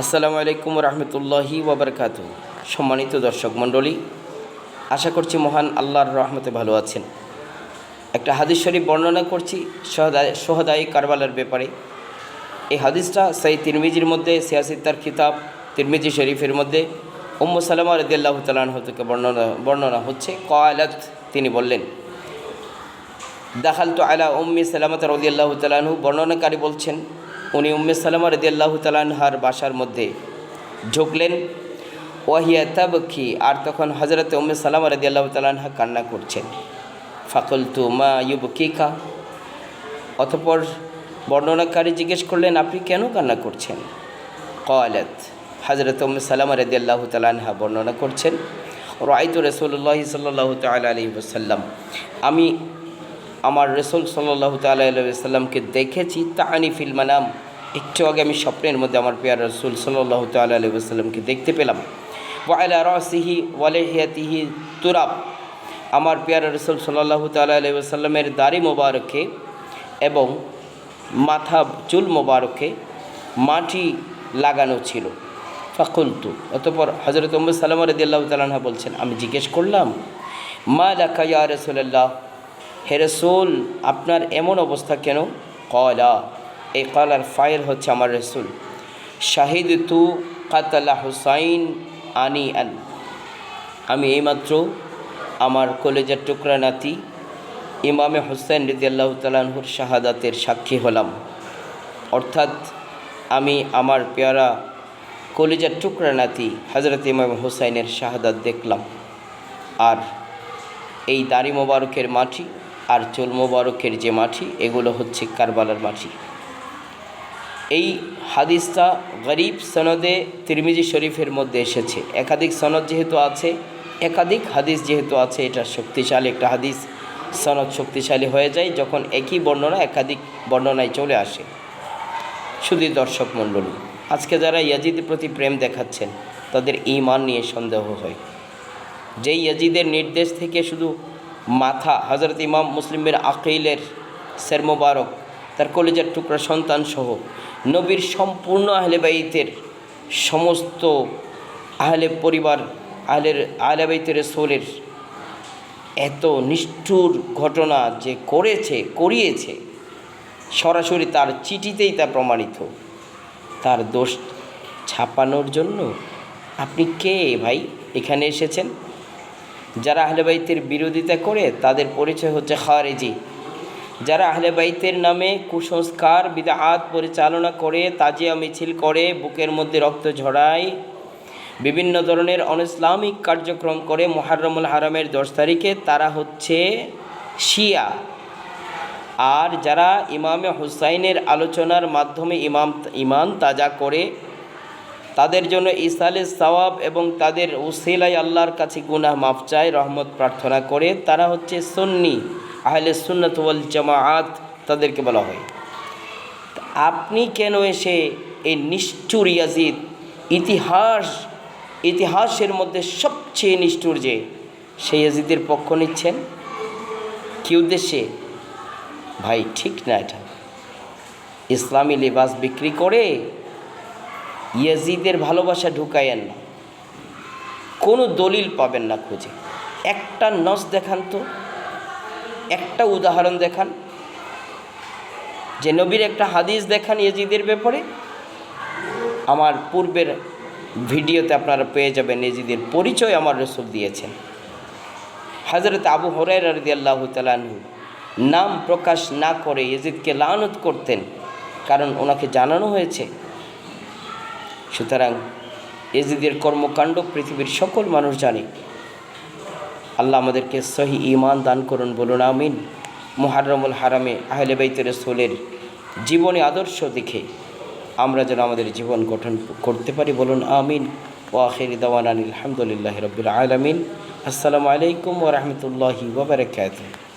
আসসালামু আলাইকুম রহমতুল্লাহি ওবরকাত সম্মানিত দর্শক মণ্ডলী, আশা করছি মহান আল্লাহর রহমতে ভালো আছেন। একটা হাদিস শরীফ বর্ণনা করছি সহদায় কারবালার ব্যাপারে। এই হাদিসটা সেই তিরমিজির মধ্যে সিয়াসিত্তার কিতাব তিরমিজি শরীফের মধ্যে উম্মু সালামা রদিয়াল্লাহ তালাহ থেকে বর্ণনা বর্ণনা হচ্ছে কয়ালাত তিনি বললেন দাখাল তো আলা উম্মি সালামত রদিয়াল্লাহ তালাহু বর্ণনাকারী বলছেন উনি উম্মে সালামা রদিয়াল্লাহ তালানহার বাসার মধ্যে ঝুঁকলেন ওয়াহিয়া তাবকি, আর তখন হজরত উম্মে সালামা রদিয়াল্লাহ তালানহা কান্না করছেন। ফাকলতু মা ইউব ইউবকিকা, অতপর বর্ণনাকারী জিজ্ঞেস করলেন, আপনি কেন কান্না করছেন? কয়ালত হজরত উম্মে সালামা রদিয়াল্লাহ তালানহা বর্ণনা করছেন রাইতু রসুল্লাহ সাল্লাহ তাল আলী ওসাল্লাম আমি আমার রসুল সাল্লাহ তাল্লামকে দেখেছি তাহানি ফিল মানাম। একটু আগে আমি স্বপ্নের মধ্যে আমার পেয়ার রসুল সাল্লাহ তাল্লামকে দেখতে পেলাম। ওয়াইলা রসিহি ওয়ালেহিয়াতিহি তুরাব। আমার পেয়ার রসুল সাল্লাহ তাল্লামের দাড়ি মোবারকে এবং মাথা চুল মোবারকে মাটি লাগানো ছিল। ফাকুলতু। অতপর হজরত উম্মদ সালাম রদিয়াল্লাহ তালাহা বলছেন, আমি জিজ্ঞেস করলাম, মা লাকা ইয়া রসুল্লাহ হে রসুল, আপনার এমন অবস্থা কেন? কলা এই কলার ফাইল হচ্ছে আমার রসুল। শাহিদ তু কাতালা হুসাইন আনি আন। আমি এইমাত্র আমার কলেজের টুকরা নাতি ইমামে হুসাইন রিদিয়াল্লাহ তালাহুর শাহাদাতের সাক্ষী হলাম। অর্থাৎ আমি আমার পেয়ারা কলেজের টুকরা নাতি হজরত ইমাম হুসাইনের শাহাদাত দেখলাম। আর এই দাড়ি মোবারকের মাটি আর চুল মোবারকের যে মাটি, এগুলো হচ্ছে কারবালার মাটি। এই হাদিসটা গরিব সনদে তিরমিজি শরীফের মধ্যে এসেছে। একাধিক সনদ যেহেতু আছে, একাধিক হাদিস যেহেতু আছে, এটা শক্তিশালী একটা হাদিস। সনদ শক্তিশালী হয়ে যায়, যখন একই বর্ণনা একাধিক বর্ণনায় চলে আসে। শুধু দর্শক মণ্ডলী, আজকে যারা ইয়াজিদের প্রতি প্রেম দেখাচ্ছেন, তাদের ইমান নিয়ে সন্দেহ হয়। যেই ইয়াজিদের নির্দেশ থেকে শুধু মাথা হজরত ইমাম মুসলিমের আকিলের সের মোবারক তার কলেজের টুকরা সন্তান সহ নবীর সম্পূর্ণ আহলে বাইতের সমস্ত আহলে পরিবার, আহলের, আহলে বাইতের সোলের এত নিষ্ঠুর ঘটনা যে করেছে, করিয়েছে, সরাসরি তার চিঠিতেই তা প্রমাণিত। তার দোষ ছাপানোর জন্য আপনি কে ভাই? এখানে এসেছেন? যারা আহলে বাইতের বিরোধিতা করে তাদের পরিচয় হচ্ছে খারেজি। যারা আহলে বাইতের নামে কুসংস্কার বিদাহাত পরিচালনা করে, তাজিয়া মিছিল করে, বুকের মধ্যে রক্ত ঝরায়, বিভিন্ন ধরনের অনইসলামিক কার্যক্রম করে মোহাররমুল হারামের দশ তারিখে, তারা হচ্ছে শিয়া। আর যারা ইমামে হুসাইনের আলোচনার মাধ্যমে ইমাম, ইমান তাজা করে, তাদের জন্য ইসালে সওয়াব এবং তাদের উসিলাই আল্লাহর কাছে গুনাহ মাফ চায়, রহমত প্রার্থনা করে, তারা হচ্ছে সন্নি। আহলে সুন্নত ওয়াল জামাআত তাদেরকে বলা হয়। আপনি কেন এসে এই নিষ্ঠুর ইয়াজিদ ইতিহাস, ইতিহাসের মধ্যে সবচেয়ে নিষ্ঠুর যে সেই ইয়াজিদের পক্ষ নিচ্ছেন? কী উদ্দেশ্যে? ভাই, ঠিক না এটা। ইসলামী লেবাস বিক্রি করে ইয়াজিদের ভালোবাসা ঢুকাইয়েন না। কোনো দলিল পাবেন না খুঁজে। একটা নস দেখান তো। একটা উদাহরণ দেখান। যে নবীর একটা হাদিস দেখান ইয়েজিদের ব্যাপারে। আমার পূর্বের ভিডিওতে আপনারা পেয়ে যাবেন ইয়েজিদের পরিচয় আমার রসুল দিয়েছেন। হজরত আবু হরাই রদি আল্লাহ তালাহু নাম প্রকাশ না করে ইয়েজিদকে লানত করতেন, কারণ ওনাকে জানানো হয়েছে। সুতরাং এজিদের কর্মকাণ্ড পৃথিবীর সকল মানুষ জানে। আল্লাহ আমাদেরকে সহি ইমান দান করুন, বলুন আমিন। মোহারমুল হারামে, আহলে বাইতের সোলের জীবনে আদর্শ দেখে আমরা যেন আমাদের জীবন গঠন করতে পারি, বলুন আমিন। ও আখের দাওয়ান আলহামদুলিল্লাহ রবিল আলমিন। আসসালামু আলাইকুম ওরহমতুল্লাহি ওবরাকাতুহ